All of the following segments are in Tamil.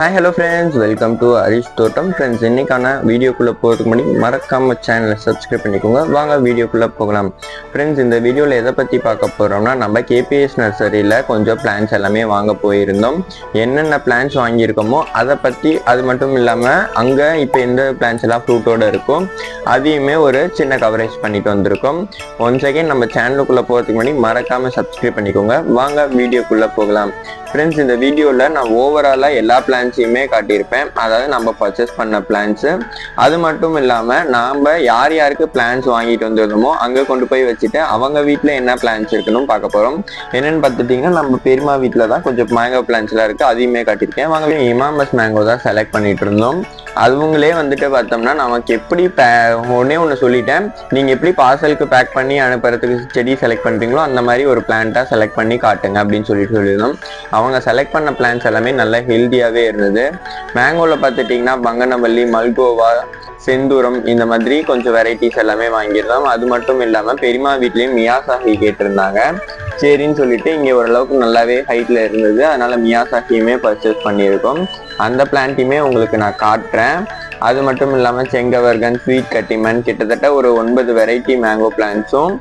Hi hello friends welcome to Harish Thottam friends இன்னைக்கான வீடியோக்குள்ளே போகிறதுக்கு முன்னாடி மறக்காம சேனலை சப்ஸ்கிரைப் பண்ணிக்கோங்க. வாங்க வீடியோக்குள்ளே போகலாம். ஃப்ரெண்ட்ஸ் இந்த வீடியோவில் எதை பற்றி பார்க்க போகிறோம்னா நம்ம கேபிஎஸ் நர்சரியில் கொஞ்சம் பிளான்ஸ் எல்லாமே வாங்க போயிருந்தோம். என்னென்ன பிளான்ஸ் வாங்கியிருக்கோமோ அதை பற்றி அது மட்டும் இல்லாமல் அங்கே இப்போ எந்த பிளான்ஸ் எல்லாம் ஃப்ரூட்டோடு இருக்கும் அதையுமே ஒரு சின்ன கவரேஜ் பண்ணிட்டு வந்திருக்கோம். ஒன் செகண்ட் நம்ம சேனலுக்குள்ளே போகிறதுக்கு முன்னாடி மறக்காமல் சப்ஸ்கிரைப் பண்ணிக்கோங்க. வாங்க வீடியோக்குள்ளே போகலாம். ஃப்ரெண்ட்ஸ் இந்த வீடியோவில் நான் ஓவராலாக எல்லா பிளான்ஸையுமே காட்டியிருப்பேன். அதாவது நம்ம பர்ச்சேஸ் பண்ண பிளான்ஸு அது மட்டும் இல்லாமல் நாம் யார் யாருக்கு பிளான்ஸ் வாங்கிட்டு வந்திருந்தோமோ அங்கே கொண்டு போய் வச்சுட்டு அவங்க வீட்டில் என்ன பிளான்ஸ் இருக்குன்னு பார்க்க போகிறோம் என்னென்னு பார்த்துட்டிங்கன்னா நம்ம பெருமா வீட்டில் தான் கொஞ்சம் மேங்கோ பிளான்ஸ்லாம் இருக்குது அதையுமே காட்டியிருக்கேன். வாங்க இமாமஸ் மேங்கோ தான் செலக்ட் பண்ணிட்டு இருந்தோம். அவங்களே வந்துட்டு பார்த்தோம்னா நமக்கு எப்படி பே ஒன்னே ஒன்று சொல்லிட்டேன். நீங்கள் எப்படி பார்சலுக்கு பேக் பண்ணி அனுப்புறதுக்கு செடி செலக்ட் பண்ணுறீங்களோ அந்த மாதிரி ஒரு பிளான்ட்டாக செலக்ட் பண்ணி காட்டுங்க அப்படின்னு சொல்லிட்டு சொல்லியிருந்தோம். அவங்க செலக்ட் பண்ண பிளான்ஸ் எல்லாமே நல்லா ஹெல்த்தியாகவே இருந்தது. மேங்கோவில் பார்த்துட்டிங்கன்னா பங்கனவல்லி மல்கோவா செந்தூரம் இந்த மாதிரி கொஞ்சம் வெரைட்டிஸ் எல்லாமே வாங்கியிருந்தோம். அது மட்டும் இல்லாமல் பெரியமா வீட்லேயும் மியாசாகி கேட்டிருந்தாங்க. சரின்னு சொல்லிட்டு இங்கே ஓரளவுக்கு நல்லாவே ஹைட்டில் இருந்தது. அதனால் மியாசாகியுமே பர்ச்சேஸ் பண்ணியிருக்கோம். அந்த பிளான்ட்டையுமே உங்களுக்கு நான் காட்டுறேன். அது மட்டும் இல்லாமல் செங்கவர்கன் ஸ்வீட் கட்டிமன் கிட்டத்தட்ட ஒரு ஒன்பது வெரைட்டி மேங்கோ பிளான்ட்ஸும்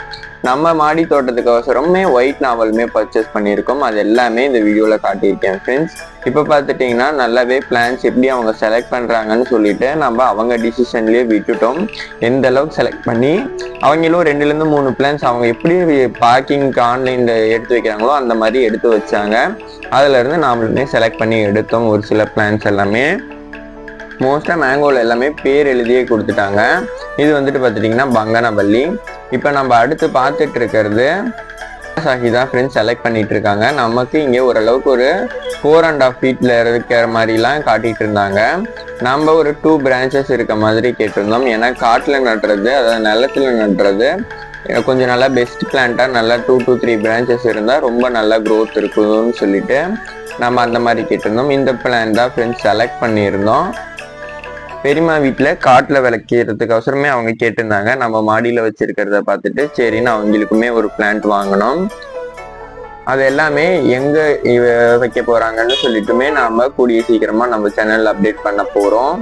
நம்ம மாடி தோட்டத்துக்கு அவசரமே ஒயிட் நாவலுமே பர்ச்சேஸ் பண்ணியிருக்கோம். அது எல்லாமே இந்த வீடியோவில் காட்டியிருக்கேன் ஃப்ரெண்ட்ஸ் இப்போ பார்த்துட்டிங்கன்னா நல்லாவே பிளான்ஸ் எப்படி அவங்க செலக்ட் பண்ணுறாங்கன்னு சொல்லிட்டு நம்ம அவங்க டிசிஷன்லேயே விட்டுட்டோம். எந்த அளவுக்கு செலக்ட் பண்ணி அவங்களும் ரெண்டுலேருந்து மூணு பிளான்ஸ் அவங்க எப்படி பார்க்கிங்க்கு ஆன்லைனில் எடுத்து வைக்கிறாங்களோ அந்த மாதிரி எடுத்து வச்சாங்க. அதுலேருந்து நாமளுமே செலக்ட் பண்ணி எடுத்தோம் ஒரு சில பிளான்ஸ் எல்லாமே. மோஸ்ட்டாக மேங்கோவில் எல்லாமே பேர் எழுதியே கொடுத்துட்டாங்க. இது வந்துட்டு பார்த்துட்டிங்கன்னா பங்கனபள்ளி. இப்போ நம்ம அடுத்து பார்த்துட்டு இருக்கிறது சாஹி தான் ஃப்ரெண்ட்ஸ் செலக்ட் பண்ணிட்டு இருக்காங்க. நமக்கு இங்கே ஓரளவுக்கு ஒரு ஃபோர் அண்ட் ஆஃப் ஃபீட்டில் இருக்கிற மாதிரிலாம் காட்டிகிட்டு இருந்தாங்க. நம்ம ஒரு டூ பிரான்ச்சஸ் இருக்க மாதிரி கேட்டிருந்தோம். ஏன்னா காட்டில் நடுறது அதாவது நிலத்தில் நடுறது கொஞ்சம் நல்லா பெஸ்ட் பிளான்ட்டாக நல்லா டூ டூ த்ரீ பிரான்ச்சஸ் இருந்தால் ரொம்ப நல்லா க்ரோத் இருக்குதுன்னு சொல்லிட்டு நம்ம அந்த மாதிரி கேட்டிருந்தோம். இந்த பிளான் தான் ஃப்ரெண்ட்ஸ் செலக்ட் பண்ணியிருந்தோம். பெரியம்மா வீட்டில் காட்டில் விளக்கிறதுக்கு அவசரமே அவங்க கேட்டிருந்தாங்க. நம்ம மாடியில் வச்சிருக்கிறத பார்த்துட்டு சரின்னு அவங்களுக்குமே ஒரு பிளான்ட் வாங்கினோம் அது எல்லாமே எங்கே வைக்க போகிறாங்கன்னு சொல்லிட்டுமே நாம் கூடிய சீக்கிரமாக நம்ம சேனலில் அப்டேட் பண்ண போகிறோம்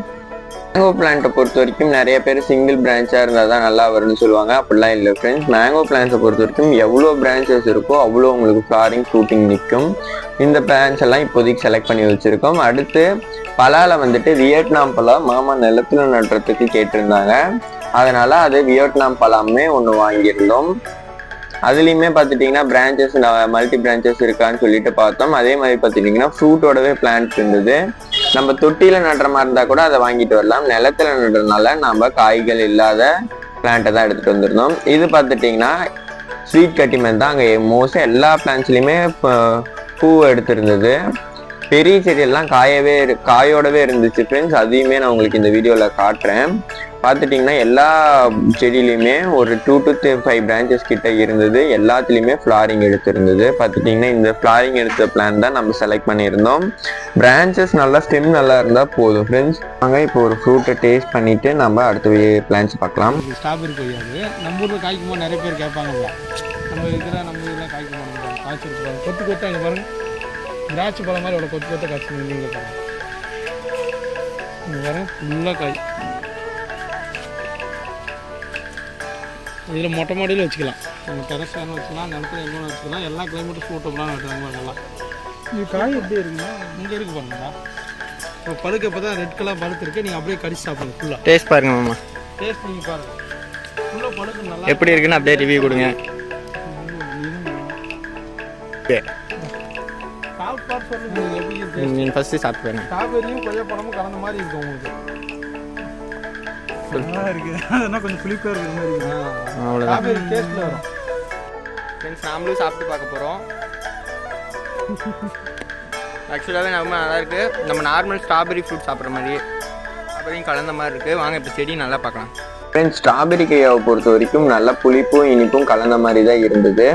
மேங்கோ பிளான்ட்டை பொறுத்த வரைக்கும் நிறைய பேர் சிங்கிள் பிரான்ச்சாக இருந்தால் தான் நல்லா வரும்னு சொல்லுவாங்க. அப்படிலாம் இல்லை ஃப்ரெண்ட்ஸ் மேங்கோ பிளான்ஸை பொறுத்த வரைக்கும் எவ்வளோ பிரான்ச்சஸ் இருக்கோ அவ்வளோ உங்களுக்கு ஃப்ளாரிங் ஃப்ரூட்டிங் நிற்கும் இந்த பிளான்ஸ் எல்லாம் இப்போதைக்கு செலக்ட் பண்ணி வச்சுருக்கோம். அடுத்து பலால வந்துட்டு வியட்நாம் பழம் மாமா நிலத்துல நடுறதுக்கு கேட்டிருந்தாங்க. அதனால் அது வியட்நாம் பழமே ஒன்று வாங்கியிருந்தோம். அதுலேயுமே பார்த்துட்டிங்கன்னா பிரான்ச்சஸ் மல்டி பிரான்ச்சஸ் இருக்கான்னு சொல்லிட்டு பார்த்தோம். அதே மாதிரி பார்த்துட்டிங்கன்னா ஃப்ரூட்டோடவே பிளான்ட் இருந்தது. நம்ம தொட்டியில் நடுற மாதிரி இருந்தால் கூட அதை வாங்கிட்டு வரலாம். நிலத்துல நடுறதுனால நம்ம காய்கள் இல்லாத பிளான்ட்டை தான் எடுத்துகிட்டு வந்திருந்தோம். இது பார்த்துட்டிங்கன்னா ஸ்வீட் கட்டிமன் தான். அங்கே மோஸ்ட்டாக எல்லா பிளான்ட்ஸ்லையுமே பூ எடுத்திருந்தது. பெரிய செடியெல்லாம் காயவே இரு- காயோடவே இருந்துச்சு ஃப்ரெண்ட்ஸ் அதையுமே நான் உங்களுக்கு இந்த வீடியோவில் காட்டுறேன். பார்த்துட்டிங்கன்னா எல்லா செடியிலையுமே ஒரு டூ டு ஃபைவ் பிரான்ச்சஸ் கிட்ட இருந்தது. எல்லாத்துலேயுமே ஃப்ளாரிங் எடுத்திருந்தது. பார்த்துட்டிங்கன்னா இந்த ஃப்ளாரிங் எடுத்த பிளான் தான் நம்ம செலக்ட் பண்ணியிருந்தோம். பிரான்ச்சஸ் நல்லா ஸ்டெம் நல்லா இருந்தால் போதும். ஃப்ரெண்ட்ஸ் நாங்கள் இப்போ ஒரு ஃப்ரூட்டை டேஸ்ட் பண்ணிவிட்டு நம்ம அடுத்த பிளான்ஸ் பார்க்கலாம். ஸ்ட்ராபெரி கொய்யா அது. நம்ம ஊரில் காய்க்கும் போது நிறைய பேர் கேட்பாங்க நம்ம இதில் நம்ம இதில் காய்க்க மாட்டோம் காய்ச்சிருக்கு பாருங்க. கொத்து அங்கே இங்கே பாருங்க. திராட்சை பழம் மாதிரி அவ்வளோ கொத்து கொத்த காய்ச்சி நீங்கள் பாருங்க. இங்கே பாருங்க. ஃபுல்லாக காய். இதில் மொட்டை மாடியில் வச்சுக்கலாம். நம்ம டெரஸ் வேணும் வச்சுக்கலாம் நிலத்துல எங்கே வச்சுக்கலாம். எல்லா கிளைமேட்டும் சூட்டபுளாக நட்டுறாங்க எல்லாம் இது காய் எப்படி இருக்குன்னா இங்கே இருக்கு பாருங்களா இப்போ பழுக்க இப்போ தான் ரெட் கலர் பழுத்து இருக்கு நீங்கள் அப்படியே கடிச்சு சாப்பிடுங்க ஃபுல்லாக டேஸ்ட் பாருங்க மாமா. டேஸ்ட் பண்ணி பாருங்க. ஃபுல்லாக பழுக்கு நல்லா எப்படி இருக்குன்னு அப்படியே ரிவ்யூ கொடுங்க. சாப்பிட்டு சொல்லுங்க எப்படி நீங்கள் ஃபஸ்ட்டு சாப்பிட்டு ஸ்ட்ராபெரியும் கொய்யா பழமும் கலந்த மாதிரி இருக்கும் உங்களுக்கு. நல்லா இருக்கு. அதெல்லாம் கொஞ்சம் புளிப்பாக இருக்கிற மாதிரி இருக்கு அவ்வளோதான் ஸ்ட்ராபெரி டேஸ்ட்டில் வரும். ஃப்ரெண்ட்ஸ் நாமளும் சாப்பிட்டு பார்க்க போகிறோம் ஆக்சுவலாகவே ரொம்ப நல்லா இருக்கு. நம்ம நார்மல் ஸ்ட்ராபெரி ஃப்ரூட் சாப்பிட்ற மாதிரியே ஸ்ட்ராபெரியும் கலந்த மாதிரி இருக்குது வாங்க இப்போ செடி நல்லா பார்க்கலாம். ஃப்ரெண்ட்ஸ் ஸ்ட்ராபெரி கையாவை பொறுத்த வரைக்கும் நல்ல புளிப்பும் இனிப்பும் கலந்த மாதிரி தான் இருந்தது.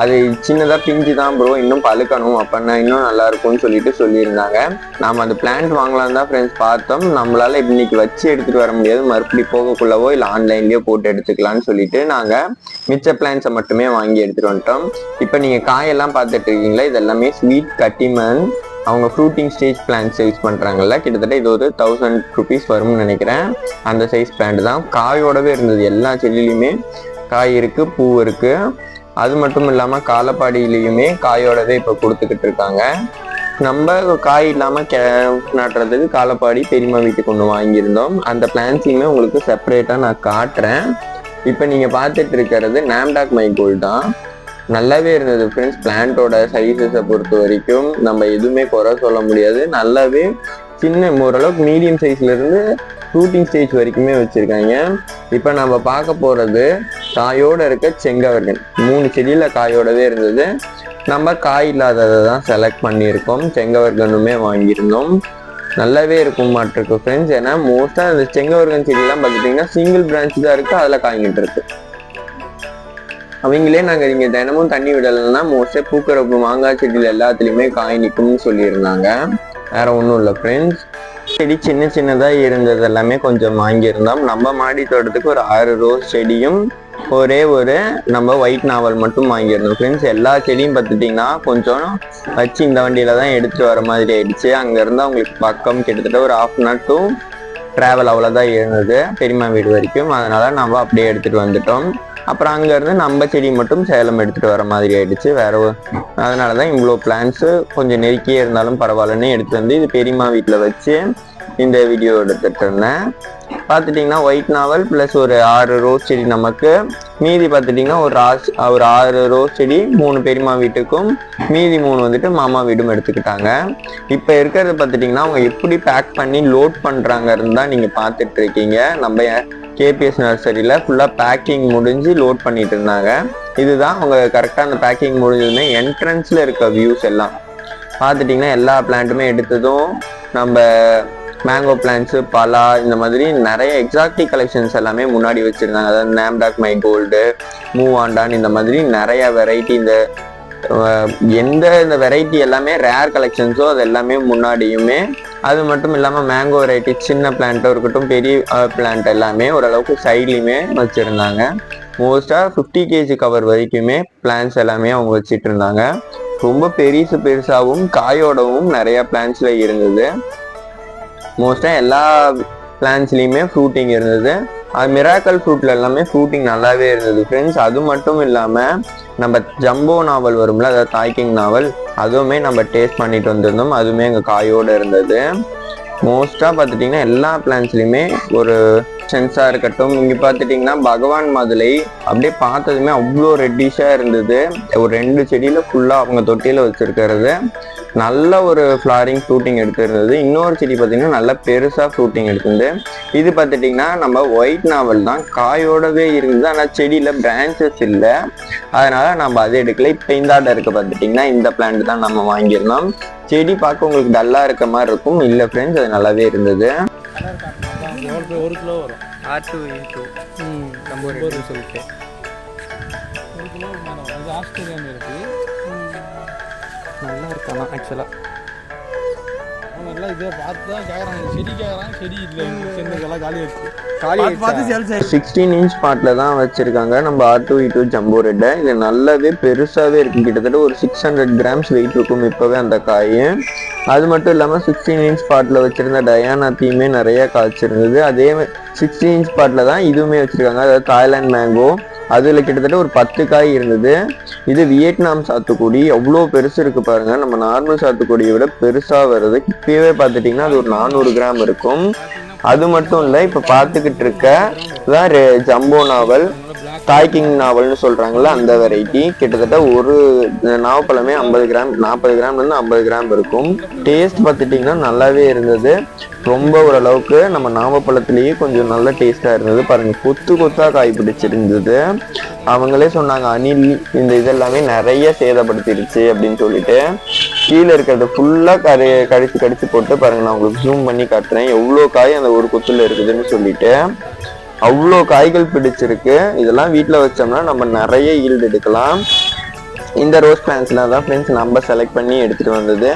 அது சின்னதாக பிஞ்சு தான் ப்ரோ இன்னும் பழுக்கணும். அப்படின்னா இன்னும் நல்லா இருக்கும்னு சொல்லிட்டு சொல்லியிருந்தாங்க. நாம் அந்த பிளான்ட் வாங்கலாம் தான் ஃப்ரெண்ட்ஸ் பார்த்தோம். நம்மளால் இன்னைக்கு வச்சு எடுத்துகிட்டு வர முடியாது. மறுபடி போகக்குள்ளவோ இல்லை ஆன்லைன்லேயோ போட்டு எடுத்துக்கலாம்னு சொல்லிட்டு நாங்கள் மிச்ச பிளான்ஸை மட்டுமே வாங்கி எடுத்துகிட்டு வந்துட்டோம். இப்போ நீங்கள் காயெல்லாம் பார்த்துட்டு இருக்கீங்களா? இதெல்லாமே ஸ்வீட் கட்டிமன் அவங்க ஃப்ரூட்டிங் ஸ்டேஜ் பிளான்ட் சேல்ஸ் பண்ணுறாங்கல்ல கிட்டத்தட்ட இது ஒரு தௌசண்ட் ருபீஸ் வரும்னு நினைக்கிறேன். அந்த சைஸ் பிளான்ட் தான். காயோடவே இருந்தது. எல்லா செடியிலையுமே காய் இருக்குது பூ இருக்குது அது மட்டும் இல்லாமல் காலப்பாடியிலையுமே காயோடவே இப்போ கொடுத்துக்கிட்டு இருக்காங்க. நம்ம காய் இல்லாமல் கே நாட்டுறதுக்கு காலப்பாடி பெரியம்மா வீட்டுக்கு ஒன்று வாங்கியிருந்தோம். அந்த பிளான்ஸையுமே உங்களுக்கு செப்பரேட்டாக நான் காட்டுறேன். இப்போ நீங்கள் பார்த்துட்டு இருக்கிறது நாம்டாக் மை கோல்ட் தான். நல்லாவே இருந்தது ஃப்ரெண்ட்ஸ் பிளான்ட்டோட சைஸஸை பொறுத்த வரைக்கும் நம்ம எதுவுமே குறை சொல்ல முடியாது. நல்லாவே சின்ன ஓரளவுக்கு மீடியம் சைஸ்லேருந்து ஷூட்டிங் ஸ்டேஜ் வரைக்குமே வச்சுருக்காங்க. இப்போ நம்ம பார்க்க போகிறது காயோட இருக்க செங்கவர்கன் மூணு செடியில் காயோடவே இருந்தது. நம்ம காய் இல்லாததை தான் செலக்ட் பண்ணியிருக்கோம். செங்கவர்கனுமே வாங்கியிருந்தோம். நல்லாவே இருக்கும் மாட்டிருக்கு ஃப்ரெண்ட்ஸ் ஏன்னா மோஸ்ட்டாக அந்த செங்கவர்கன் செடியெல்லாம் பார்த்துட்டிங்கன்னா சிங்கிள் பிரான்ச் தான் இருக்குது அதில் காய்கிட்டு இருக்குது அவங்களே நாங்கள் இங்கே தினமும் தண்ணி விடலைன்னா மோஸ்ட்டாக பூக்கிற மாங்காய் செடியில் எல்லாத்துலேயுமே காய் நிற்கும்னு சொல்லியிருந்தாங்க. வேறு ஒன்றும் இல்லை ஃப்ரெண்ட்ஸ் செடி சின்ன சின்னதாக இருந்தது எல்லாமே கொஞ்சம் வாங்கியிருந்தோம். நம்ம மாடி தோட்டத்துக்கு ஒரு ஆறு ரோஸ் செடியும் ஒரே ஒரு நம்ம ஒயிட் நாவல் மட்டும் வாங்கியிருந்தோம் ஃப்ரெண்ட்ஸ் எல்லா செடியும் பார்த்துட்டிங்கன்னா கொஞ்சம் வச்சு இந்த வண்டியில் தான் எடுத்துகிட்டு வர மாதிரி ஆயிடுச்சு. அங்கேருந்து அவங்களுக்கு பக்கம் கிட்டத்தட்ட ஒரு half an hour to travel அவ்வளோதான் இருந்தது. பெரியம்மா வீடு வரைக்கும். அதனால் நம்ம அப்படியே எடுத்துகிட்டு வந்துட்டோம். அப்புறம் அங்கேருந்து நம்ம செடி மட்டும் சேலம் எடுத்துகிட்டு வர மாதிரி ஆயிடுச்சு. வேற அதனால தான் இவ்வளோ பிளான்ஸு கொஞ்சம் நெருக்கியே இருந்தாலும் பரவாயில்லன்னு எடுத்து வந்து இது பெரியம்மா வீட்டில் வச்சு இந்த வீடியோ எடுத்துகிட்டு இருந்தேன். பார்த்துட்டிங்கன்னா ஒயிட் நாவல் ப்ளஸ் ஒரு ஆறு ரோஸ் செடி நமக்கு. மீதி பார்த்துட்டிங்கன்னா ஒரு ராஸ் ஒரு ஆறு ரோஸ் செடி மூணு பெரியம்மா வீட்டுக்கும் மீதி மூணு வந்துட்டு மாமா வீடும் எடுத்துக்கிட்டாங்க. இப்போ இருக்கிறது பார்த்துட்டிங்கன்னா அவங்க எப்படி பேக் பண்ணி லோட் பண்ணுறாங்கன்னு தான் நீங்கள் பார்த்துட்டு இருக்கீங்க நம்ம கேபிஎஸ் நர்சரியில் ஃபுல்லாக பேக்கிங் முடிஞ்சு லோட் பண்ணிட்டு இருந்தாங்க இதுதான் அவங்க கரெக்டாக அந்த பேக்கிங் முடிஞ்சதுமே என்ட்ரன்ஸில் இருக்க வியூஸ் எல்லாம். பார்த்துட்டிங்கன்னா எல்லா பிளான்ட்டுமே எடுத்ததும் நம்ம மேங்கோ பிளான்ஸு பலா இந்த மாதிரி நிறைய எக்ஸாக்டிக் கலெக்ஷன்ஸ் எல்லாமே முன்னாடி வச்சுருந்தாங்க. அதாவது நேம்டாக் மை கோல்டு மூவ் ஆண்டான் இந்த மாதிரி நிறைய வெரைட்டி இந்த எந்த இந்த வெரைட்டி எல்லாமே ரேர் கலெக்ஷன்ஸோ அது எல்லாமே முன்னாடியுமே அது மட்டும் இல்லாமல் மேங்கோ வெரைட்டி சின்ன பிளான்ட்டும் இருக்கட்டும் பெரிய பிளான்ட் எல்லாமே ஓரளவுக்கு சைட்லேயுமே வச்சுருந்தாங்க. மோஸ்ட்டாக ஃபிஃப்டி கேஜி கவர் வரைக்குமே பிளான்ஸ் எல்லாமே அவங்க வச்சிட்டு இருந்தாங்க. ரொம்ப பெருசு பெருசாகவும் காயோடவும் நிறைய பிளான்ஸில் இருந்தது. மோஸ்ட்டாக எல்லா பிளான்ஸ்லேயுமே ஃப்ரூட்டிங் இருந்தது. அது மிராக்கல் ஃப்ரூட்ல எல்லாமே ஃப்ரூட்டிங் நல்லாவே இருந்தது ஃப்ரெண்ட்ஸ் அது மட்டும் இல்லாமல் நம்ம ஜம்போ நாவல் வரும்ல அதாவது தாய்க்கிங் நாவல் அதுவுமே நம்ம டேஸ்ட் பண்ணிட்டு வந்திருந்தோம். அதுவுமே எங்கள் காயோடு இருந்தது. மோஸ்ட்டாக பார்த்துட்டிங்கன்னா எல்லா பிளான்ஸ்லையுமே ஒரு சென்ஸாக இருக்கட்டும். இங்கே பார்த்துட்டிங்கன்னா பகவான் மதுளை அப்படியே பார்த்ததுமே அவ்வளோ ரெட்டிஷாக இருந்தது. ஒரு ரெண்டு செடியில் ஃபுல்லாக அவங்க தொட்டியில் வச்சுருக்கிறது. நல்ல ஒரு ஃப்ளாரிங் ஃப்ரூட்டிங் எடுத்திருந்தது. இன்னொரு செடி பார்த்தீங்கன்னா நல்லா பெருசாக ஃப்ரூட்டிங் எடுத்திருந்து இது பார்த்துட்டிங்கன்னா நம்ம ஒயிட் நாவல் தான். காயோடவே இருந்தது ஆனால் செடியில் பிரான்ச்சஸ் இல்லை. அதனால நம்ம அதை எடுக்கல. இப்போ இந்த ஆர்டர் இருக்கு பார்த்துட்டிங்கன்னா இந்த பிளான்ட் தான் நம்ம வாங்கியிருந்தோம். செடி பார்க்க உங்களுக்கு டல்லாக இருக்க மாதிரி இருக்கும். இல்லை ஃப்ரெண்ட்ஸ் அது நல்லாவே இருந்தது. ஒரு கிலோ வரும். ஆர் டூ இ டூ ம் நம்ம ஒரு சொல்லிட்டு. ஒரு கிலோ மேடம் அது ஆஸ்திரேலியன் இருக்கு. நல்லா இருக்கானா ஆக்சுவலாக அவங்க எல்லாம் இதை பார்த்து தான் கேட்குறாங்க செடி கேட்குறாங்க செடி இல்லை. சென்னைக்கெல்லாம் காலி ஆயிடுச்சு. காலி பார்த்து பார்த்து சேல்ஸ் ஆயிடுச்சு சிக்ஸ்டீன் இன்ச் பாட்டில் தான் வச்சிருக்காங்க. நம்ம ஆர் டூ டூ ஜம்போ ரெட்டை இது நல்லாவே பெருசாகவே இருக்கும் கிட்டத்தட்ட ஒரு சிக்ஸ் ஹண்ட்ரட் கிராம்ஸ் வெயிட் இருக்கும் இப்போவே அந்த காய். அது மட்டும் இல்லாமல் சிக்ஸ்டீன் இன்ச் பாட்டில் வச்சிருந்த டயானாத்தையுமே நிறைய காய்ச்சிருந்தது. அதே சிக்ஸ்டீன் இன்ச் பாட்டில் தான் இதுவுமே வச்சிருக்காங்க. அதாவது தாய்லாந்து மேங்கோ அதில் கிட்டத்தட்ட ஒரு பத்து காய் இருந்தது. இது வியட்நாம் சாத்துக்குடி. எவ்வளோ பெருசு இருக்குது பாருங்கள் நம்ம நார்மல் சாத்துக்குடியை விட பெருசாக வருது இப்போவே பார்த்துட்டிங்கன்னா அது ஒரு நானூறு கிராம் இருக்கும். அது மட்டும் இல்லை இப்போ பார்த்துக்கிட்டு இருக்க இதான் ஜம்போ நாவல். தாய் நாவல்னு சொல்றாங்கல்ல அந்த வெரைட்டி கிட்டத்தட்ட ஒரு நாவப்பழமே ஐம்பது கிராம் நாற்பது கிராம்லேருந்து ஐம்பது கிராம் இருக்கும். டேஸ்ட் பார்த்துட்டிங்கன்னா நல்லாவே இருந்தது. ரொம்ப ஓரளவுக்கு நம்ம நாவப்பழத்துலேயே கொஞ்சம் நல்ல டேஸ்ட்டாக இருந்தது. பாருங்கள் கொத்து கொத்தாக காய் பிடிச்சிருந்தது. அவங்களே சொன்னாங்க அணில் இந்த இதெல்லாமே நிறைய சேதப்படுத்திடுச்சு அப்படின்னு சொல்லிட்டு. கீழே இருக்கிறத ஃபுல்லாக கரை கடிச்சு கடிச்சு போட்டு பாருங்கள் நான் உங்களுக்கு ஜூம் பண்ணி காட்டுறேன். எவ்வளோ காய் அந்த ஒரு கொத்தில் இருக்குதுன்னு சொல்லிட்டு. அவ்வளோ காய்கள் பிடிச்சிருக்கு. இதெல்லாம் வீட்டில் வச்சோம்னா நம்ம நிறைய ஈல்டு எடுக்கலாம். இந்த ரோஸ் பிளான்ஸ்லாம் தான் ஃப்ரெண்ட்ஸ் நம்ம செலக்ட் பண்ணி எடுத்துகிட்டு வந்தது.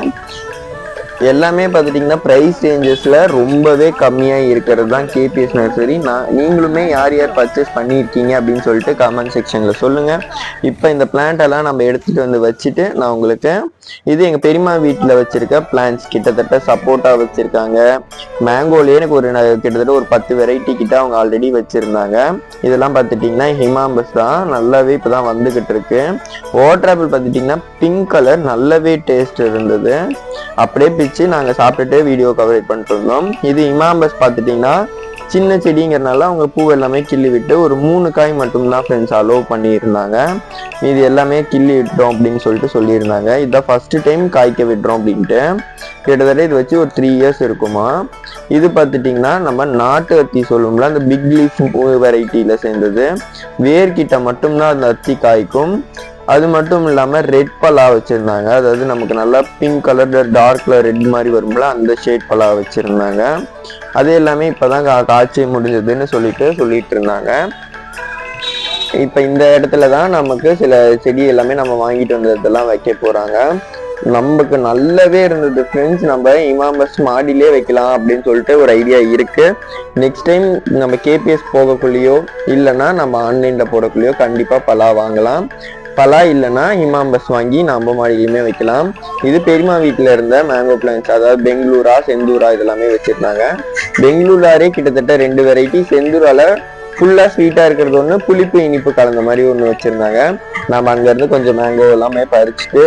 எல்லாமே பார்த்துட்டிங்கன்னா ப்ரைஸ் ரேஞ்சஸில் ரொம்பவே கம்மியாக இருக்கிறது தான் கேபிஎஸ் நர்சரி நான் நீங்களுமே யார் யார் பர்ச்சேஸ் பண்ணியிருக்கீங்க அப்படின்னு சொல்லிட்டு கமெண்ட் செக்ஷனில் சொல்லுங்கள் இப்போ இந்த பிளான்ட்டெல்லாம் நம்ம எடுத்துகிட்டு வந்து வச்சுட்டு நான் உங்களுக்கு இது எங்கள் பெரியம்மா வீட்டில் வச்சுருக்க பிளான்ஸ் கிட்டத்தட்ட சப்போர்ட்டாக வச்சுருக்காங்க. மேங்கோலேயே எனக்கு ஒரு கிட்டத்தட்ட ஒரு பத்து வெரைட்டி கிட்ட அவங்க ஆல்ரெடி வச்சுருந்தாங்க. இதெல்லாம் பார்த்துட்டிங்கன்னா ஹிமாம்பஸ் தான். நல்லாவே இப்போ தான் வந்துக்கிட்டு இருக்கு. வாட்டர் ஆப்பிள் பார்த்துட்டிங்கன்னா பிங்க் கலர் நல்லாவே டேஸ்ட் இருந்தது. அப்படியே பிச்சு நாங்கள் சாப்பிட்டுட்டு வீடியோ கவரேஜ் பண்ணிட்டு இருந்தோம். இது இமாம்பஸ் பார்த்துட்டிங்கன்னா சின்ன செடிங்கிறனால அவங்க பூ எல்லாமே கிள்ளி விட்டு ஒரு மூணு காய் மட்டும்தான் ஃப்ரெண்ட்ஸ் அலோவ் பண்ணியிருந்தாங்க. இது எல்லாமே கிள்ளி விட்டோம் அப்படின்னு சொல்லிட்டு சொல்லியிருந்தாங்க. இதான் ஃபஸ்ட்டு டைம் காய்க்க விடுறோம் அப்படின்ட்டு. கிட்டத்தட்ட இது வச்சு ஒரு த்ரீ இயர்ஸ் இருக்குமா. இது பார்த்துட்டிங்கன்னா நம்ம நாட்டு அத்தி சொல்லுவோம்ல அந்த பிக் லீஃப் வெரைட்டியில் சேர்ந்தது. வேர்கிட்ட மட்டும்தான் அந்த அத்தி காய்க்கும். அது மட்டும் இல்லாமல் ரெட் பலா வச்சுருந்தாங்க. அதாவது நமக்கு நல்லா பிங்க் கலர் டார்க்கில் ரெட் மாதிரி வரும்ல அந்த ஷேட் பலா வச்சுருந்தாங்க. அது எல்லாமே இப்போதான் கா காய்ச்சி முடிஞ்சதுன்னு சொல்லிட்டு சொல்லிட்டு இருந்தாங்க. இப்போ இந்த இடத்துல தான் நமக்கு சில செடி எல்லாமே நம்ம வாங்கிட்டு வந்ததெல்லாம் வைக்க போகிறாங்க நமக்கு நல்லாவே இருந்தது ஃப்ரெண்ட்ஸ் நம்ம இமாம்பஸ் மாடியிலே வைக்கலாம் அப்படின்னு சொல்லிட்டு ஒரு ஐடியா இருக்குது நெக்ஸ்ட் டைம் நம்ம கேபிஎஸ் போகக்குள்ளேயோ இல்லைன்னா நம்ம ஆன்லைனில் போடக்குள்ளேயோ கண்டிப்பாக பலா வாங்கலாம். பலா இல்லைன்னா ஹிமாம்பஸ் வாங்கி நம்ம மாடியிலுமே வைக்கலாம். இது பெரியமா வீட்டில் இருந்த மேங்கோ பிளான்ஸ் அதாவது பெங்களூரா செந்தூரா இதெல்லாமே வச்சுருந்தாங்க. பெங்களூராரே கிட்டத்தட்ட ரெண்டு வெரைட்டி செந்தூரால ஃபுல்லாக ஸ்வீட்டாக இருக்கிறது ஒன்று புளிப்பு இனிப்பு கலந்த மாதிரி ஒன்று வச்சுருந்தாங்க. நம்ம அங்கேருந்து கொஞ்சம் மேங்கோ எல்லாமே பறிச்சுட்டு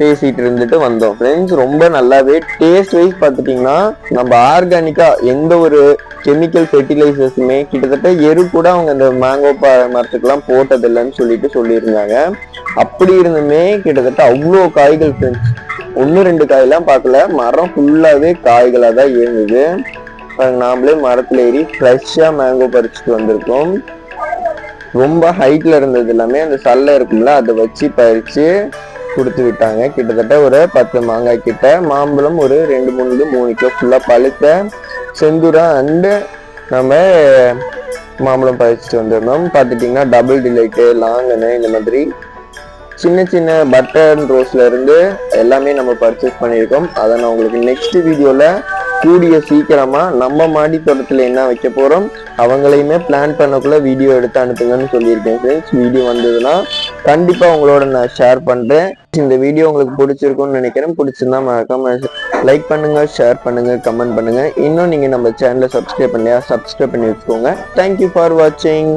பேசிட்டு இருந்துட்டு வந்தோம். ஃப்ரெண்ட்ஸ் ரொம்ப நல்லாவே டேஸ்ட் வைஸ் பார்த்துட்டிங்கன்னா நம்ம ஆர்கானிக்காக எந்த ஒரு கெமிக்கல் ஃபெர்டிலைசர்ஸுமே கிட்டத்தட்ட எரு கூட அவங்க அந்த மேங்கோ ப மரத்துக்கெல்லாம் போட்டதில்லைன்னு சொல்லிட்டு சொல்லியிருந்தாங்க. அப்படி இருந்துமே கிட்டத்தட்ட அவ்வளோ காய்கள் ஃப்ரெண்ட்ஸ் ஒன்று ரெண்டு காயெல்லாம் பார்க்கல. மரம் ஃபுல்லாகவே காய்களாக தான் இருந்தது. நாமளே மரத்தில் ஏறி ஃப்ரெஷ்ஷாக மேங்கோ பறிச்சுட்டு வந்திருக்கோம். ரொம்ப ஹைட்டில் இருந்தது எல்லாமே. அந்த சல்லை இருக்கும்ல அதை வச்சு பறித்து கொடுத்து விட்டாங்க. கிட்டத்தட்ட ஒரு பத்து மாங்காய் கிட்ட. மாம்பழம் ஒரு ரெண்டு மூணு மூணு கிலோ ஃபுல்லாக பழுத்த செந்தூரா அண்டு நம்ம மாம்பழம் பறிச்சுட்டு வந்திருந்தோம் பார்த்துட்டிங்கன்னா டபுள் டிலைட்டு லாங்கனு இந்த மாதிரி சின்ன சின்ன பட்டர் ரோஸ்லேருந்து எல்லாமே நம்ம பர்ச்சேஸ் பண்ணியிருக்கோம். அதை நான் உங்களுக்கு நெக்ஸ்ட் வீடியோவில் கூடிய சீக்கிரமா நம்ம மாடி தோட்டத்துல என்ன வைக்க போறோம் அவங்களையுமே பிளான் பண்ணக்குள்ள வீடியோ எடுத்து அனுப்புங்கன்னு சொல்லியிருக்கேன் ஃப்ரெண்ட்ஸ் வீடியோ வந்ததுன்னா கண்டிப்பா உங்களோட நான் ஷேர் பண்றேன். இந்த வீடியோ உங்களுக்கு பிடிச்சிருக்கும்னு நினைக்கிறேன். பிடிச்சிருந்தா மறக்காம லைக் பண்ணுங்க ஷேர் பண்ணுங்க கமெண்ட் பண்ணுங்க. இன்னும் நீங்க நம்ம சேனலை சப்ஸ்கிரைப் பண்ணியா சப்ஸ்கிரைப் பண்ணி வச்சுக்கோங்க. தேங்க்யூ ஃபார் வாட்சிங்